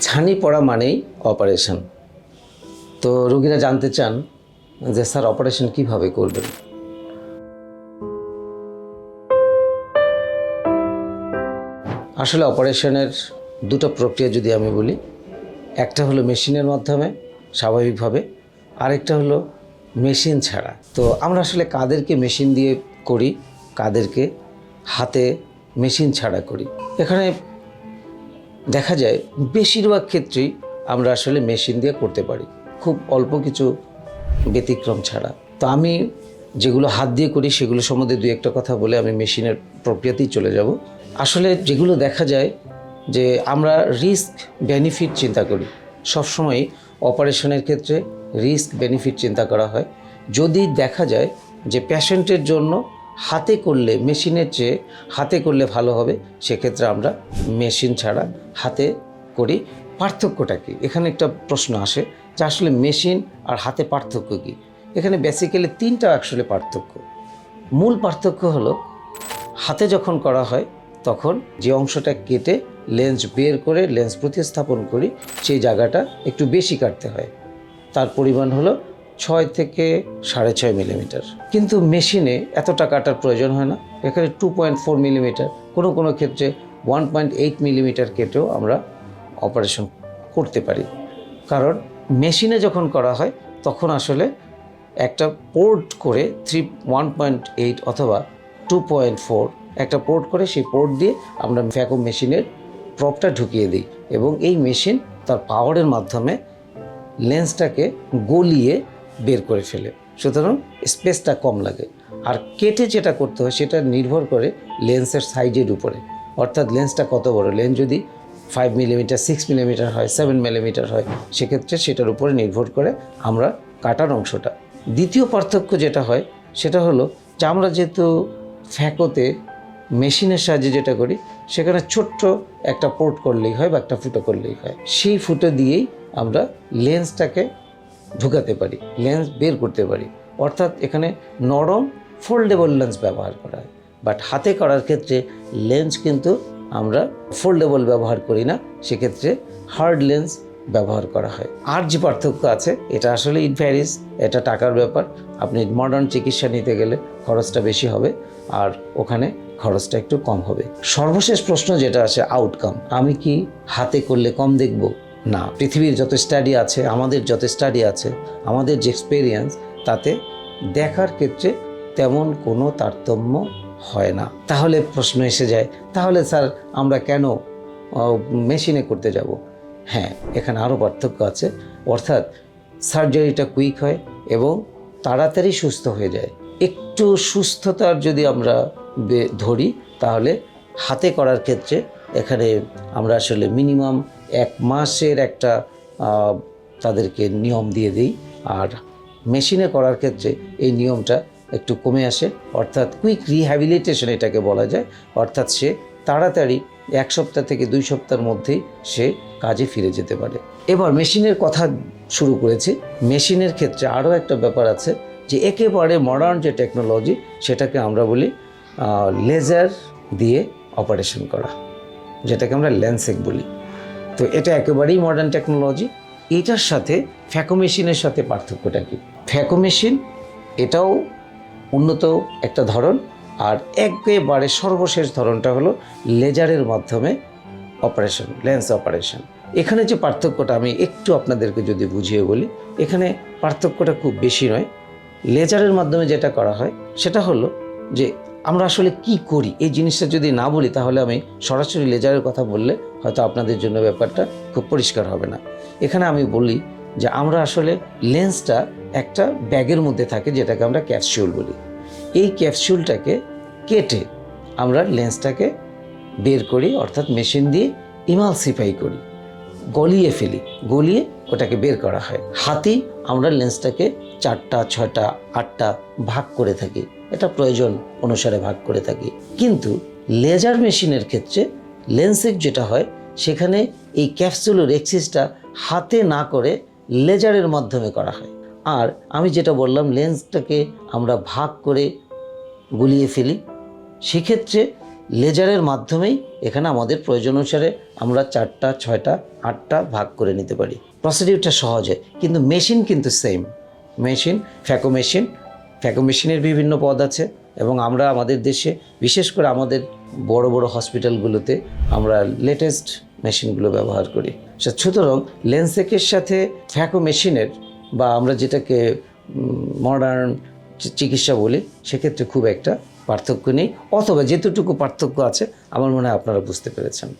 ছানি পড়া মানেই অপারেশন তো রোগীরা জানতে চান যে, স্যার অপারেশন কীভাবে করবেন? আসলে অপারেশনের দুটো প্রক্রিয়া যদি আমি বলি, একটা হলো মেশিনের মাধ্যমে, স্বাভাবিকভাবে, আরেকটা হলো মেশিন ছাড়া। তো আমরা আসলে কাদেরকে মেশিন দিয়ে করি, কাদেরকে হাতে মেশিন ছাড়া করি। এখানে দেখা যায় বেশিরভাগ ক্ষেত্রেই আমরা আসলে মেশিন দিয়ে করতে পারি। খুব অল্প কিছু ব্যতিক্রম ছাড়া। তো আমি যেগুলো হাত দিয়ে করি সেগুলো সম্বন্ধে দু একটা কথা বলে আমি মেশিনের প্রক্রিয়াতেই চলে যাব। আসলে যেগুলো দেখা যায় যে আমরা রিস্ক বেনিফিট চিন্তা করি। সবসময় অপারেশনের ক্ষেত্রে রিস্ক বেনিফিট চিন্তা করা হয়। যদি দেখা যায় যে প্যাশেন্টের জন্য হাতে করলে মেশিনের চেয়ে হাতে করলে ভালো হবে, সেক্ষেত্রে আমরা মেশিন ছাড়া হাতে করি। পার্থক্যটা কি? এখানে একটা প্রশ্ন আসে যে আসলে মেশিন আর হাতে পার্থক্য কি? এখানে বেসিক্যালি তিনটা আসলে পার্থক্য। মূল পার্থক্য হলো, হাতে যখন করা হয়, তখন যে অংশটা কেটে লেন্স বের করে লেন্স প্রতিস্থাপন করি, সেই জায়গাটা একটু বেশি কাটতে হয়। তার পরিমাণ হলো ছয় থেকে সাড়ে ছয় মিলিমিটার। কিন্তু মেশিনে এতটা কাটার প্রয়োজন হয় না। এখানে টু পয়েন্ট ফোর মিলিমিটার। কোনো কোনো ক্ষেত্রে ওয়ান পয়েন্ট এইট মিলিমিটার কেটেও আমরা অপারেশন করতে পারি। কারণ মেশিনে যখন করা হয়, তখন আসলে একটা পোর্ট করে থ্রি ওয়ান পয়েন্ট এইট অথবা টু পয়েন্ট ফোর একটা পোর্ট করে সেই পোর্ট দিয়ে আমরা ভ্যাকুম মেশিনের প্রপটা ঢুকিয়ে দিই এবং এই মেশিন তার পাওয়ারের মাধ্যমে লেন্সটাকে গলিয়ে বের করে ফেলে। সুতরাং স্পেসটা কম লাগে। আর কেটে যেটা করতে হয়, সেটা নির্ভর করে লেন্সের সাইজের উপরে। অর্থাৎ লেন্সটা কত বড়? লেন্স যদি ফাইভ মিলিমিটার সিক্স মিলিমিটার হয় সেভেন মিলিমিটার হয়, সেক্ষেত্রে সেটার উপরে নির্ভর করে আমরা কাটার অংশটা। দ্বিতীয় পার্থক্য যেটা হয়, সেটা হলো যে আমরা যেহেতু ফ্যাকোতে মেশিনের সাহায্যে যেটা করি, সেখানে ছোট্ট একটা পোর্ট করলেই হয় বা একটা ফুটো করলেই হয়। সেই ফুটো দিয়েই আমরা লেন্সটাকে ঢুকাতে পারি লেন্স বের করতে পারি। অর্থাৎ এখানে নরম ফোল্ডেবল লেন্স ব্যবহার করা হয়। বাট হাতে করার ক্ষেত্রে লেন্স কিন্তু আমরা ফোল্ডেবল ব্যবহার করি না, সেক্ষেত্রে হার্ড লেন্স ব্যবহার করা হয়। আর যে পার্থক্য আছে, এটা আসলে ইট ভ্যারিস এটা টাকার ব্যাপার। আপনি মডার্ন চিকিৎসা নিতে গেলে খরচটা বেশি হবে, আর ওখানে খরচটা একটু কম হবে। সর্বশেষ প্রশ্ন যেটা আছে আউটকাম আমি কি হাতে করলে কম দেখব? না, পৃথিবীর যত স্টাডি আছে, আমাদের যত স্টাডি আছে, আমাদের যে এক্সপেরিয়েন্স তাতে দেখার ক্ষেত্রে তেমন কোনো তারতম্য হয় না। তাহলে প্রশ্ন এসে যায়, তাহলে স্যার আমরা কেন মেশিনে করতে যাব? হ্যাঁ এখানে আরও পার্থক্য আছে। অর্থাৎ সার্জারিটা কুইক হয় এবং তাড়াতাড়ি সুস্থ হয়ে যায়। একটু সুস্থতার যদি আমরা ধরি, তাহলে হাতে করার ক্ষেত্রে এখানে আমরা আসলে মিনিমাম এক মাসের একটা তাদেরকে নিয়ম দিয়ে দিই। আর মেশিনে করার ক্ষেত্রে এই নিয়মটা একটু কমে আসে। অর্থাৎ কুইক রিহ্যাবিলিটেশন এটাকে বলা যায়। অর্থাৎ সে তাড়াতাড়ি এক সপ্তাহ থেকে দুই সপ্তাহের মধ্যেই সে কাজে ফিরে যেতে পারে। এবার মেশিনের কথা শুরু করেছি। মেশিনের ক্ষেত্রে আরও একটা ব্যাপার আছে যে একেবারে মডার্ন যে টেকনোলজি সেটাকে আমরা বলি লেজার দিয়ে অপারেশন করা, যেটাকে আমরা ল্যান্সেক বলি। তো এটা একেবারেই মডার্ন টেকনোলজি এটার সাথে ফ্যাকো মেশিনের সাথে পার্থক্যটা কি? ফ্যাকো মেশিন এটাও উন্নত একটা ধরন, আর একেবারে সর্বশেষ ধরনটা হলো লেজারের মাধ্যমে অপারেশন লেন্স অপারেশন এখানে যে পার্থক্যটা আমি একটু আপনাদেরকে যদি বুঝিয়ে বলি, এখানে পার্থক্যটা খুব বেশি নয়। লেজারের মাধ্যমে যেটা করা হয়, সেটা হলো যে আমরা আসলে কি করি? এই জিনিসটা যদি না বলি, তাহলে আমি সরাসরি লেজারের কথা বললে হয়তো আপনাদের জন্য ব্যাপারটা খুব পরিষ্কার হবে না। এখানে আমি বলি যে, আমরা আসলে লেন্সটা একটা ব্যাগের মধ্যে থাকে, যেটাকে আমরা ক্যাপসিউল বলি। এই ক্যাপসিউলটাকে কেটে আমরা লেন্সটাকে বের করি, অর্থাৎ মেশিন দিয়ে ইমালসিফাই করি। গলিয়ে ফেলি, গলিয়ে ওটাকে বের করা হয়। হাতেই আমরা লেন্সটাকে চারটা, ছয়টা, আটটা ভাগ করে থাকি। এটা প্রয়োজন অনুসারে ভাগ করে থাকি। কিন্তু লেজার মেশিনের ক্ষেত্রে লেন্সের যেটা হয়, সেখানে এই ক্যাপসুলের এক্সিসটা হাতে না করে লেজারের মাধ্যমে করা হয়। আর আমি যেটা বললাম, লেন্সটাকে আমরা ভাগ করে গুলিয়ে ফেলি। সেক্ষেত্রে লেজারের মাধ্যমেই এখানে আমাদের প্রয়োজন অনুসারে আমরা চারটা, ছয়টা, আটটা ভাগ করে নিতে পারি। প্রসিডিউরটা সহজ হয় কিন্তু মেশিন কিন্তু same machine phaco machine phaco মেশিনের বিভিন্ন পদ আছে এবং আমরা আমাদের দেশে, বিশেষ করে আমাদের বড় বড় হসপিটালগুলোতে আমরা লেটেস্ট মেশিনগুলো ব্যবহার করি। সুতরাং লেন্সেকের সাথে ফ্যাকো মেশিনের বা আমরা যেটাকে মডার্ন চিকিৎসা বলি, সেক্ষেত্রে খুব একটা পার্থক্য নেই অথবা যেতটুকু পার্থক্য আছে আমার মনে হয় আপনারা বুঝতে পেরেছেন।